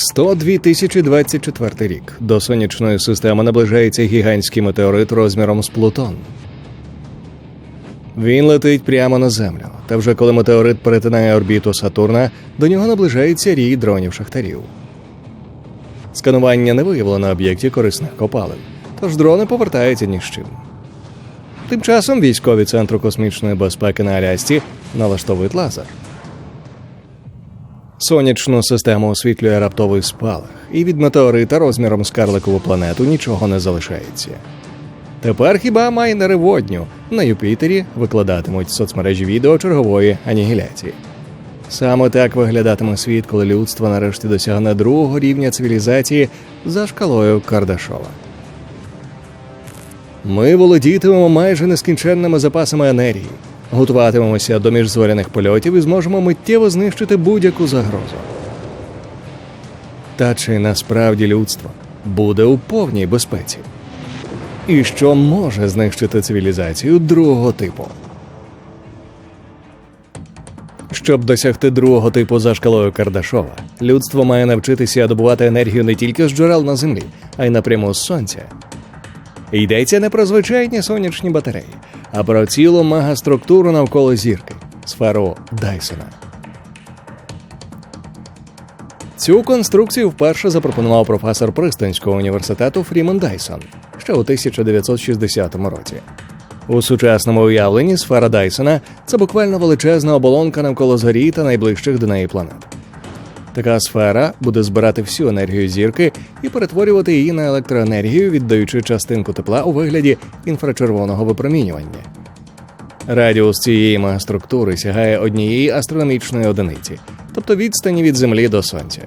102 2024 рік. До сонячної системи наближається гігантський метеорит розміром з Плутон. Він летить прямо на землю. Та вже коли метеорит перетинає орбіту Сатурна, до нього наближається рій дронів шахтарів. Сканування не виявлено на об'єкті корисних копалин, тож дрони повертаються ні з чим. Тим часом військові Центру космічної безпеки на Алясці налаштовують лазер. Сонячну систему освітлює раптовий спалах, і від метеорита розміром з карликову планету нічого не залишається. Тепер хіба майнери водню на Юпітері викладатимуть в соцмережі відео чергової анігіляції. Саме так виглядатиме світ, коли людство нарешті досягне другого рівня цивілізації за шкалою Кардашова. Ми володітимемо майже нескінченними запасами енергії, готуватимемося до міжзоряних польотів і зможемо миттєво знищити будь-яку загрозу. Та чи насправді людство буде у повній безпеці? І що може знищити цивілізацію другого типу? Щоб досягти другого типу за шкалою Кардашова, людство має навчитися добувати енергію не тільки з джерел на землі, а й напряму з сонця. Йдеться не про звичайні сонячні батареї, а про цілу мегаструктуру навколо зірки сферу Дайсона. Цю конструкцію вперше запропонував професор Пристанського університету Фрімен Дайсон ще у 1960 році. У сучасному уявленні сфера Дайсона це буквально величезна оболонка навколо зорі та найближчих до неї планет. Така сфера буде збирати всю енергію зірки і перетворювати її на електроенергію, віддаючи частинку тепла у вигляді інфрачервоного випромінювання. Радіус цієї мегаструктури сягає однієї астрономічної одиниці, тобто відстані від Землі до Сонця.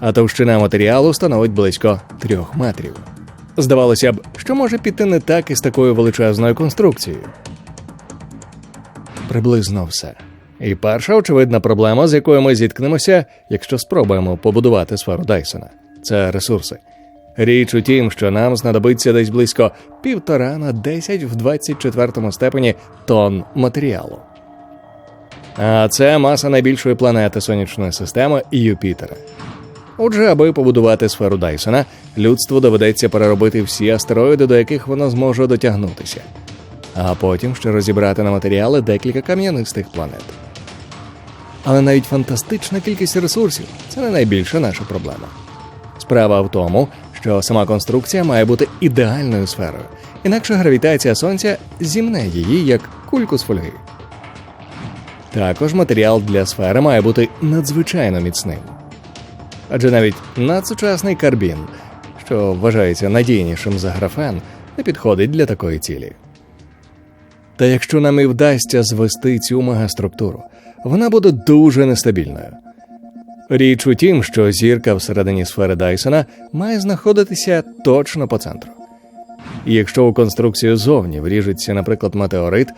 А товщина матеріалу становить близько трьох метрів. Здавалося б, що може піти не так із такою величезною конструкцією. Приблизно все. І перша очевидна проблема, з якою ми зіткнемося, якщо спробуємо побудувати сферу Дайсона, це ресурси. Річ у тім, що нам знадобиться десь близько півтора на 10 в 24 степені тонн матеріалу. А це маса найбільшої планети сонячної системи Юпітера. Отже, аби побудувати сферу Дайсона, людству доведеться переробити всі астероїди, до яких воно зможе дотягнутися, а потім ще розібрати на матеріали декілька кам'янистих планет. Але навіть фантастична кількість ресурсів це не найбільша наша проблема. Справа в тому, що сама конструкція має бути ідеальною сферою, інакше гравітація сонця зімне її як кульку з фольги. Також матеріал для сфери має бути надзвичайно міцним. Адже навіть надсучасний карбін, що вважається надійнішим за графен, не підходить для такої цілі. Та якщо нам і вдасться звести цю мегаструктуру, вона буде дуже нестабільною. Річ у тім, що зірка всередині сфери Дайсона має знаходитися точно по центру. Якщо у конструкцію зовні вріжеться, наприклад, метеорит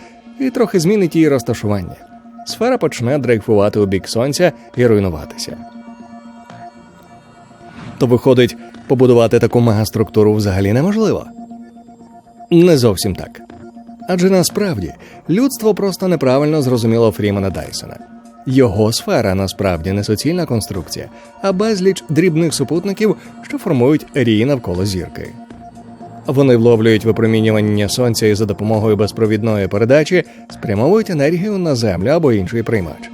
і трохи змінить її розташування, сфера почне дрейфувати у бік сонця і руйнуватися. То виходить, побудувати таку мегаструктуру взагалі неможливо. Не зовсім так. Адже насправді людство просто неправильно зрозуміло Фрімена Дайсона. Його сфера насправді не суцільна конструкція, а безліч дрібних супутників, що формують рій навколо зірки. Вони вловлюють випромінювання сонця і за допомогою безпровідної передачі спрямовують енергію на землю або інший приймач.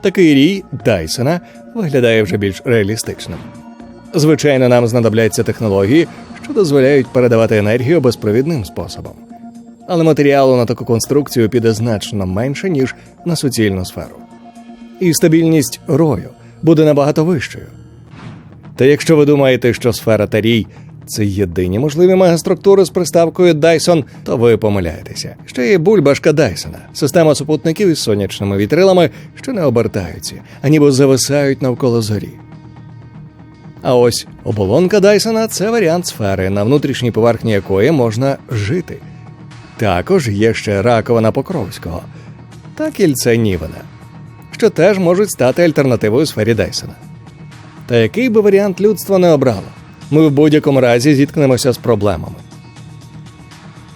Такий рій Дайсона виглядає вже більш реалістичним. Звичайно, нам знадобляться технології, що дозволяють передавати енергію безпровідним способом. Але матеріалу на таку конструкцію піде значно менше, ніж на суцільну сферу. І стабільність рою буде набагато вищою. Та якщо ви думаєте, що сфера та рій це єдині можливі мегаструктури з приставкою Dyson, то ви помиляєтеся. Ще є бульбашка Дайсона, система супутників із сонячними вітрилами, що не обертаються, а ніби зависають навколо зорі. А ось оболонка Дайсона це варіант сфери, на внутрішній поверхні якої можна жити. Також є ще раковина Покровського та кільце Нівена, що теж можуть стати альтернативою сфері Дайсона. Та який би варіант людство не обрало, ми в будь-якому разі зіткнемося з проблемами.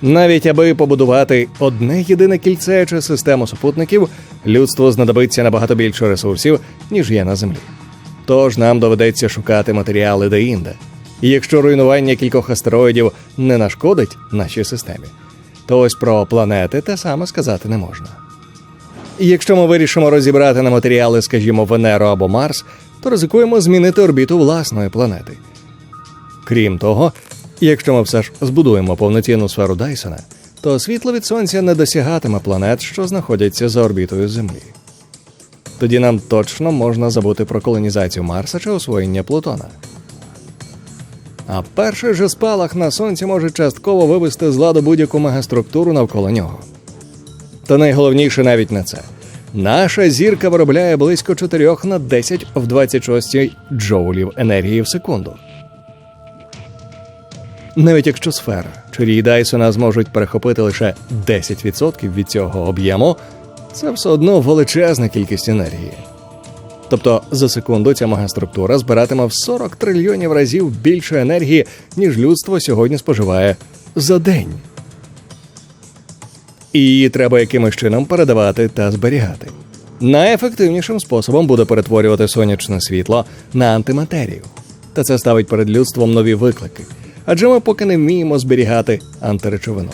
Навіть аби побудувати одне єдине кільце чи систему супутників, людству знадобиться набагато більше ресурсів, ніж є на землі. Тож нам доведеться шукати матеріали де-інде. І якщо руйнування кількох астероїдів не нашкодить нашій системі, то ось про планети те саме сказати не можна. Якщо ми вирішимо розібрати на матеріали, скажімо, Венеру або Марс, то ризикуємо змінити орбіту власної планети. Крім того, якщо ми все ж збудуємо повноцінну сферу Дайсона, то світло від сонця не досягатиме планет, що знаходяться за орбітою Землі. Тоді нам точно можна забути про колонізацію Марса чи освоєння Плутона. А перший же спалах на сонці може частково вивести з ладу будь-яку мегаструктуру навколо нього. Та найголовніше навіть не це. Наша зірка виробляє близько 4 на 10 в 26 джоулів енергії в секунду. Навіть якщо сфера чи рій Дайсона зможуть перехопити лише 10% від цього об'єму, це все одно величезна кількість енергії. Тобто за секунду ця магаструктура збиратиме в 40 трильйонів разів більше енергії, ніж людство сьогодні споживає за день. І її треба якимось чином передавати та зберігати. Найефективнішим способом буде перетворювати сонячне світло на антиматерію. Та це ставить перед людством нові виклики, адже ми поки не вміємо зберігати антиречовину.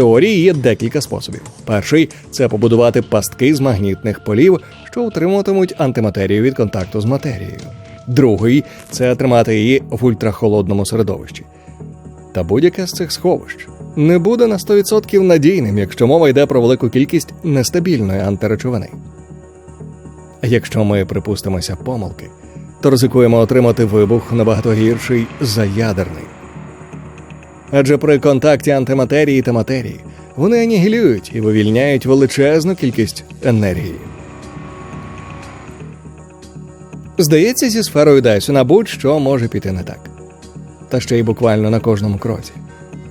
Теорії є декілька способів. Перший це побудувати пастки з магнітних полів, що утримуватимуть антиматерію від контакту з матерією. Другий це тримати її в ультрахолодному середовищі. Та будь-яке з цих сховищ не буде на 100% надійним, якщо мова йде про велику кількість нестабільної антиречовини. Якщо ми припустимося помилки, то ризикуємо отримати вибух набагато гірший за ядерний. Адже при контакті антиматерії та матерії вони анігілюють і вивільняють величезну кількість енергії. Здається, зі сферою Дайсона будь-що може піти не так. Та ще й буквально на кожному кроці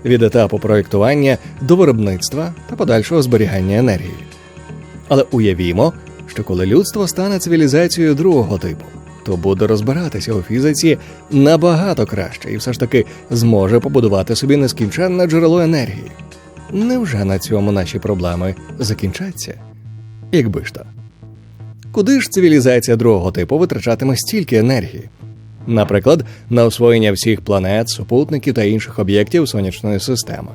від етапу проєктування до виробництва та подальшого зберігання енергії. Але уявімо, що коли людство стане цивілізацією другого типу, то буде розбиратися у фізиці набагато краще і все ж таки зможе побудувати собі нескінченне джерело енергії. Невже на цьому наші проблеми закінчаться? Якби ж то. Куди ж цивілізація другого типу витрачатиме стільки енергії? Наприклад, на освоєння всіх планет, супутників та інших об'єктів сонячної системи.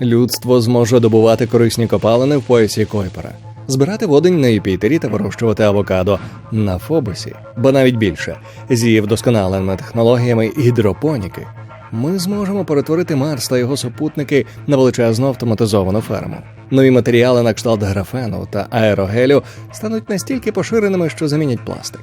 Людство зможе добувати корисні копалини в поясі Койпера, збирати водень на Юпітері та вирощувати авокадо на Фобосі, бо навіть більше зі вдосконаленими технологіями гідропоніки. Ми зможемо перетворити Марс та його супутники на величезну автоматизовану ферму. Нові матеріали на кшталт графену та аерогелю стануть настільки поширеними, що замінять пластик.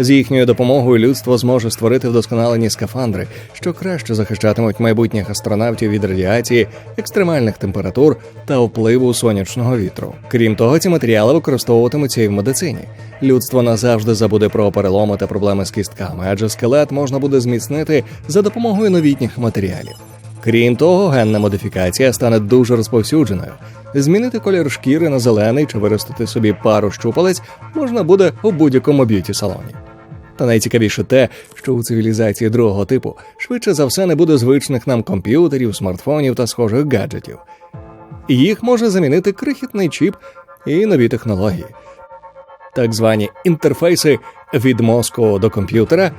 З їхньою допомогою людство зможе створити вдосконалені скафандри, що краще захищатимуть майбутніх астронавтів від радіації, екстремальних температур та впливу сонячного вітру. Крім того, ці матеріали використовуватимуться і в медицині. Людство назавжди забуде про переломи та проблеми з кістками, адже скелет можна буде зміцнити за допомогою новітніх матеріалів. Крім того, генна модифікація стане дуже розповсюдженою. Змінити колір шкіри на зелений чи виростити собі пару щупалець можна буде у будь-якому б'юті салоні. Та найцікавіше те, що у цивілізації другого типу швидше за все не буде звичних нам комп'ютерів, смартфонів та схожих гаджетів. Їх може замінити крихітний чіп і нові технології, так звані інтерфейси від мозку до комп'ютера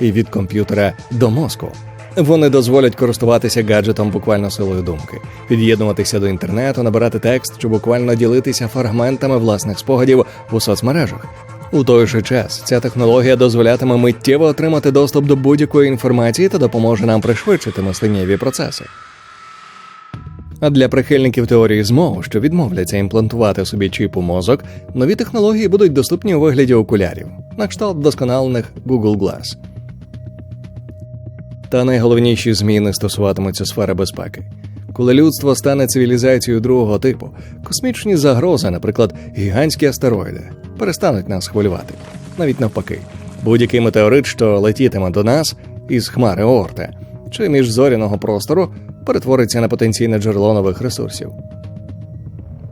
і від комп'ютера до мозку. Вони дозволять користуватися гаджетом буквально силою думки, під'єднуватися до інтернету, набирати текст чи буквально ділитися фрагментами власних спогадів у соцмережах. У той же час ця технологія дозволятиме миттєво отримати доступ до будь-якої інформації та допоможе нам пришвидшити мисленнєві процеси. А для прихильників теорії змов, що відмовляться імплантувати собі чіп у мозок, нові технології будуть доступні у вигляді окулярів, на кшталт вдосконалених Google Glass. Та найголовніші зміни стосуватимуться сфери безпеки. Коли людство стане цивілізацією другого типу, космічні загрози, наприклад, гігантські астероїди, перестануть нас хвилювати. Навіть навпаки, будь-який метеорит, що летітиме до нас із хмари Оорта чи міжзоряного простору, перетвориться на потенційне джерело нових ресурсів.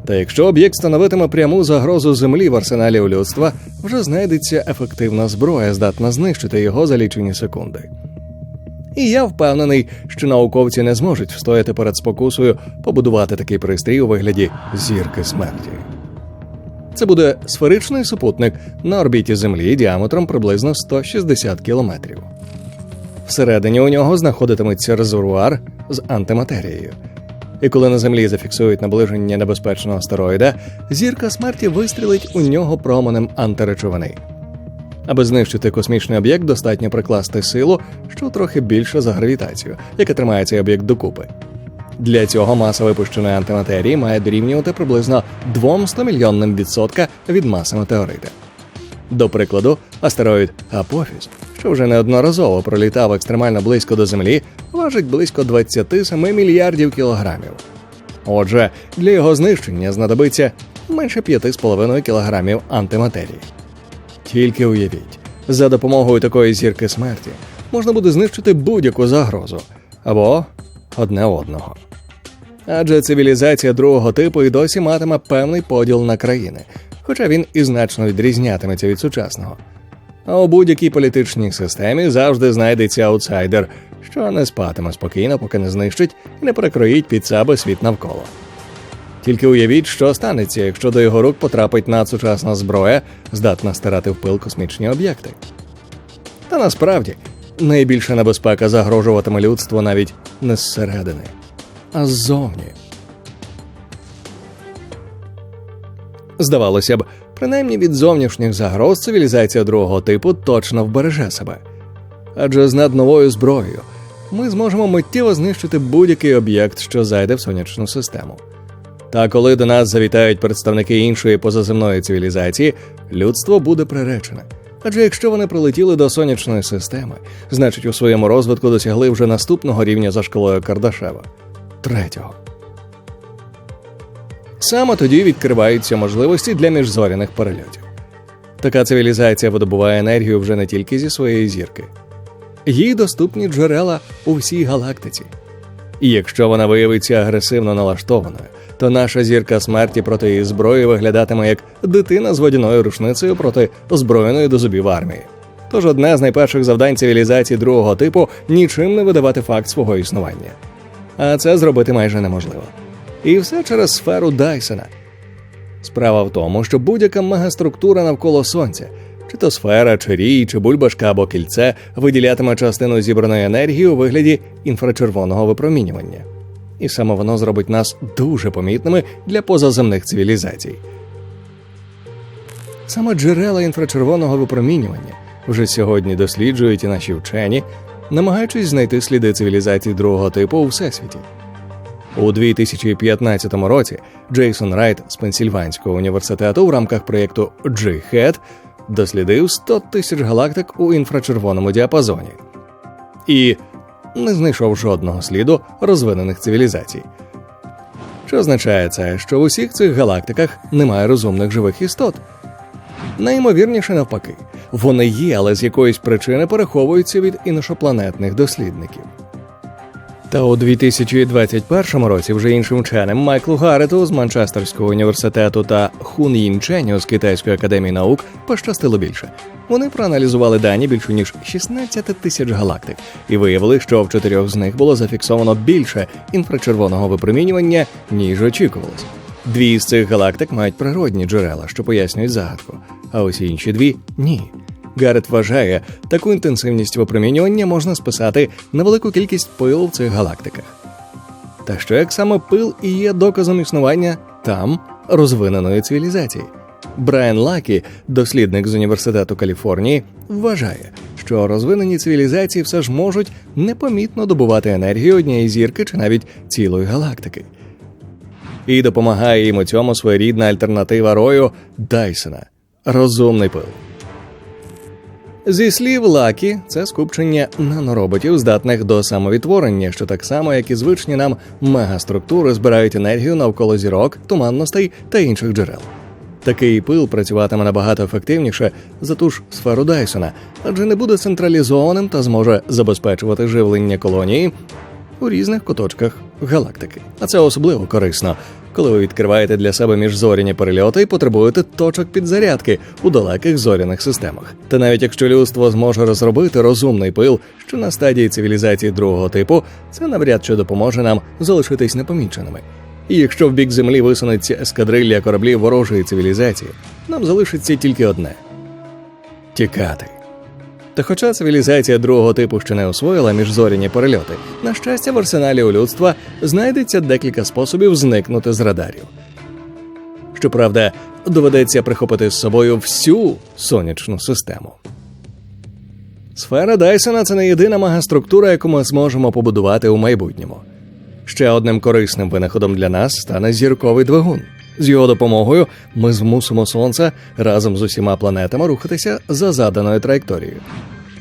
Та якщо об'єкт становитиме пряму загрозу землі в арсеналі у людства, вже знайдеться ефективна зброя, здатна знищити його за лічені секунди. І я впевнений, що науковці не зможуть встояти перед спокусою побудувати такий пристрій у вигляді зірки смерті. Це буде сферичний супутник на орбіті Землі діаметром приблизно 160 кілометрів. Всередині у нього знаходитиметься резервуар з антиматерією. І коли на землі зафіксують наближення небезпечного астероїда, зірка смерті вистрілить у нього променем антиречовини. Аби знищити космічний об'єкт, достатньо прикласти силу, що трохи більше за гравітацію, яка тримає цей об'єкт докупи. Для цього маса випущеної антиматерії має дорівнювати приблизно 200 мільйонним відсотка від маси метеорита. До прикладу, астероїд Апофіс, що вже неодноразово пролітав екстремально близько до Землі, важить близько 27 мільярдів кілограмів. Отже, для його знищення знадобиться менше 5,5 кілограмів антиматерії. Тільки уявіть, за допомогою такої зірки смерті можна буде знищити будь-яку загрозу або одне одного. Адже цивілізація другого типу і досі матиме певний поділ на країни, хоча він і значно відрізнятиметься від сучасного. А у будь-якій політичній системі завжди знайдеться аутсайдер, що не спатиме спокійно, поки не знищить і не перекроїть під себе світ навколо. Тільки уявіть, що станеться, якщо до його рук потрапить надсучасна зброя, здатна стирати в пил космічні об'єкти. Та насправді найбільша небезпека загрожуватиме людство навіть не зсередини, а ззовні. Здавалося б, принаймні від зовнішніх загроз цивілізація другого типу точно вбереже себе. Адже з надновою зброєю ми зможемо миттєво знищити будь-який об'єкт, що зайде в сонячну систему. Та коли до нас завітають представники іншої позаземної цивілізації, людство буде приречене. Адже якщо вони прилетіли до сонячної системи, значить у своєму розвитку досягли вже наступного рівня за шкалою Кардашева третього. Саме тоді відкриваються можливості для міжзоряних перельотів. Така цивілізація видобуває енергію вже не тільки зі своєї зірки, їй доступні джерела у всій галактиці. І якщо вона виявиться агресивно налаштованою, то наша зірка смерті проти її зброї виглядатиме як дитина з водяною рушницею проти озброєної до зубів армії. Тож одне з найперших завдань цивілізації другого типу нічим не видавати факт свого існування. А це зробити майже неможливо. І все через сферу Дайсона. Справа в тому, що будь-яка мегаструктура навколо сонця, чи то сфера, чи рій, чи бульбашка або кільце, виділятиме частину зібраної енергії у вигляді інфрачервоного випромінювання. І саме воно зробить нас дуже помітними для позаземних цивілізацій. Саме джерела інфрачервоного випромінювання вже сьогодні досліджують і наші вчені, намагаючись знайти сліди цивілізацій другого типу у всесвіті. У 2015 році Джейсон Райт з Пенсільванського університету в рамках проєкту G-HEAD дослідив 100 тисяч галактик у інфрачервоному діапазоні і не знайшов жодного сліду розвинених цивілізацій. Що означає це, що в усіх цих галактиках немає розумних живих істот? Найімовірніше навпаки, вони є, але з якоїсь причини переховуються від іншопланетних дослідників. Та у 2021 році вже іншим вченим Майклу Гаррету з Манчестерського університету та Хун Їн Ченю з Китайської академії наук пощастило більше. Вони проаналізували дані більше ніж 16 тисяч галактик і виявили, що в чотирьох з них було зафіксовано більше інфрачервоного випромінювання, ніж очікувалось. Дві з цих галактик мають природні джерела, що пояснюють загадку, а ось інші дві ні. Гарет вважає, таку інтенсивність випромінювання можна списати на велику кількість пилу в цих галактиках. Та що як саме пил і є доказом існування там розвиненої цивілізації. Брайан Лакі, дослідник з університету Каліфорнії, вважає, що розвинені цивілізації все ж можуть непомітно добувати енергію однієї зірки чи навіть цілої галактики. І допомагає їм у цьому своєрідна альтернатива рою Дайсона розумний пил. Зі слів Лакі, це скупчення нанороботів, здатних до самовідтворення, що так само, як і звичні нам мегаструктури збирають енергію навколо зірок, туманностей та інших джерел. Такий пил працюватиме набагато ефективніше за ту ж сферу Дайсона, адже не буде централізованим та зможе забезпечувати живлення колонії у різних куточках галактики. А це особливо корисно, коли ви відкриваєте для себе міжзоряні перельоти і потребуєте точок підзарядки у далеких зоряних системах. Та навіть якщо людство зможе розробити розумний пил, що на стадії цивілізації другого типу, це навряд чи допоможе нам залишитись непоміченими. І якщо в бік землі висунеться ескадрилля кораблів ворожої цивілізації, нам залишиться тільки одне тікати. Та хоча цивілізація другого типу ще не освоїла міжзоряні перельоти, на щастя, в арсеналі у людства знайдеться декілька способів зникнути з радарів. Щоправда, доведеться прихопити з собою всю сонячну систему. Сфера Дайсона це не єдина магаструктура, яку ми зможемо побудувати у майбутньому. Ще одним корисним винаходом для нас стане зірковий двигун. З його допомогою ми змусимо сонце разом з усіма планетами рухатися за заданою траєкторією.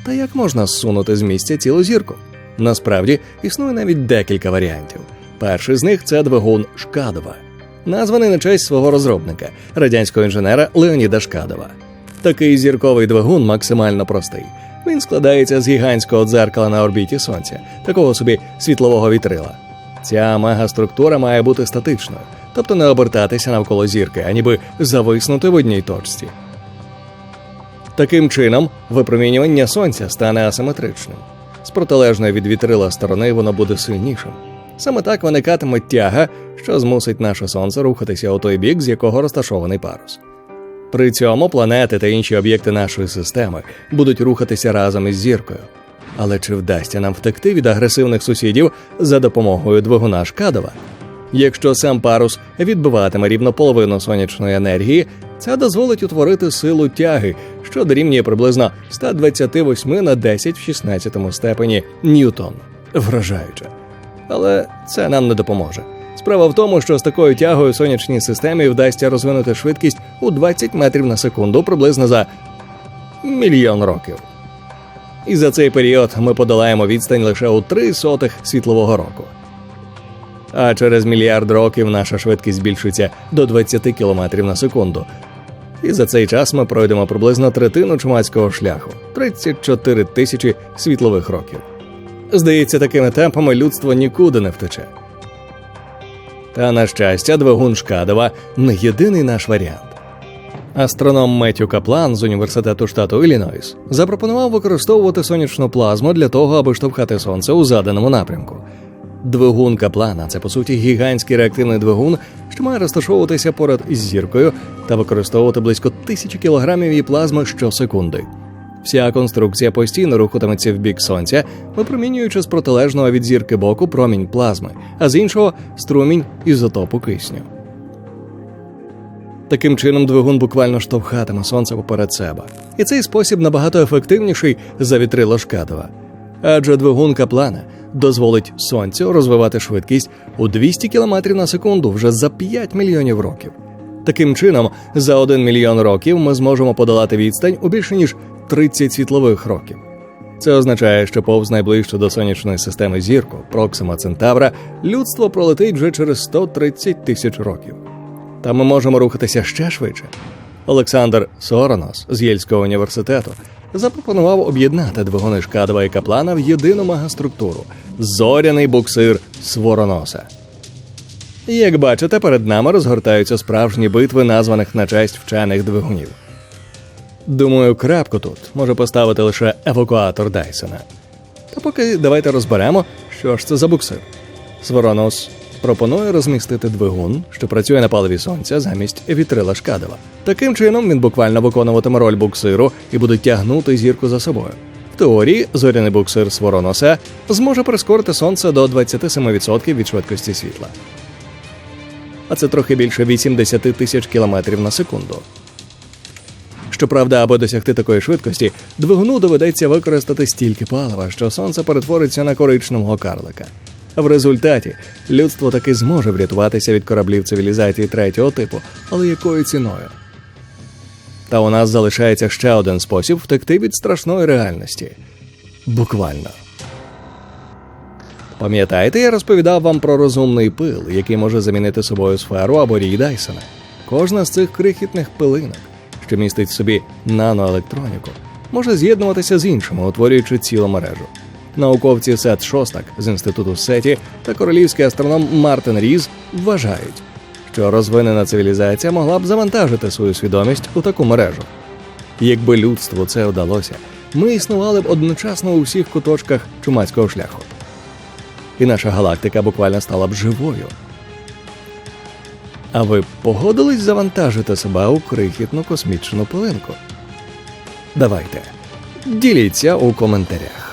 Та як можна зсунути з місця цілу зірку? Насправді існує навіть декілька варіантів. Перший з них це двигун Шкадова, названий на честь свого розробника, радянського інженера Леоніда Шкадова. Такий зірковий двигун максимально простий. Він складається з гігантського дзеркала на орбіті Сонця, такого собі світлового вітрила. Ця мегаструктура має бути статичною, тобто не обертатися навколо зірки, а ніби зависнути в одній точці. Таким чином, випромінювання сонця стане асиметричним. З протилежної від вітрила сторони воно буде сильнішим. Саме так виникатиме тяга, що змусить наше сонце рухатися у той бік, з якого розташований парус. При цьому планети та інші об'єкти нашої системи будуть рухатися разом із зіркою. Але чи вдасться нам втекти від агресивних сусідів за допомогою двигуна Шкадова? Якщо сам парус відбиватиме рівно половину сонячної енергії, це дозволить утворити силу тяги, що дорівнює приблизно 128 на 10 в 16 степені Ньютон. Вражаюче. Але це нам не допоможе. Справа в тому, що з такою тягою сонячній системі вдасться розвинути швидкість у 20 метрів на секунду приблизно за мільйон років. І за цей період ми подолаємо відстань лише у три сотих світлового року. А через мільярд років наша швидкість збільшиться до 20 км на секунду. І за цей час ми пройдемо приблизно третину чумацького шляху 34 тисячі світлових років. Здається, такими темпами людство нікуди не втече. Та, на щастя, двигун Шкадова не єдиний наш варіант. Астроном Меттю Каплан з університету штату Іллінойс запропонував використовувати сонячну плазму для того, аби штовхати сонце у заданому напрямку. Двигун Каплана це по суті гігантський реактивний двигун, що має розташовуватися поряд із зіркою та використовувати близько тисячі кілограмів її плазми щосекунди. Вся конструкція постійно рухатиметься в бік сонця, випромінюючи з протилежного від зірки боку промінь плазми, а з іншого струмінь ізотопу кисню. Таким чином, двигун буквально штовхатиме сонце поперед себе, і цей спосіб набагато ефективніший за вітрило Шкадова. Адже двигун Каплана дозволить сонцю розвивати швидкість у 200 км на секунду вже за 5 мільйонів років. Таким чином, за 1 мільйон років ми зможемо подолати відстань у більше ніж 30 світлових років. Це означає, що повз найближчу до сонячної системи зірку Проксима Центавра людство пролетить вже через 130 тисяч років. Та ми можемо рухатися ще швидше. Олександр Соронос з Єльського університету запропонував об'єднати двигуни Шкадова і Каплана в єдину мегаструктуру зоряний буксир Свороноса. Як бачите, перед нами розгортаються справжні битви, названих на честь вчених двигунів. Думаю, крапку тут може поставити лише евакуатор Дайсона. Та поки давайте розберемо, що ж це за буксир. Своронос пропонує розмістити двигун, що працює на паливі сонця замість вітрила Шкадова. Таким чином він буквально виконуватиме роль буксиру і буде тягнути зірку за собою. В теорії зоряний буксир Свороноса зможе прискорити сонце до 27% від швидкості світла. А це трохи більше 80 тисяч кілометрів на секунду. Щоправда, аби досягти такої швидкості, двигуну доведеться використати стільки палива, що сонце перетвориться на коричневого карлика. В результаті людство таки зможе врятуватися від кораблів цивілізації третього типу, але якою ціною? Та у нас залишається ще один спосіб втекти від страшної реальності. Буквально. Пам'ятаєте, я розповідав вам про розумний пил, який може замінити собою сферу або рій Дайсона. Кожна з цих крихітних пилинок, що містить в собі наноелектроніку, може з'єднуватися з іншими, утворюючи цілу мережу. Науковці Сет Шостак з інституту Сеті та королівський астроном Мартин Різ вважають, що розвинена цивілізація могла б завантажити свою свідомість у таку мережу. Якби людству це вдалося, ми існували б одночасно у всіх куточках чумацького шляху. І наша галактика буквально стала б живою. А ви погодились завантажити себе у крихітну космічну пилинку? Давайте, діліться у коментарях.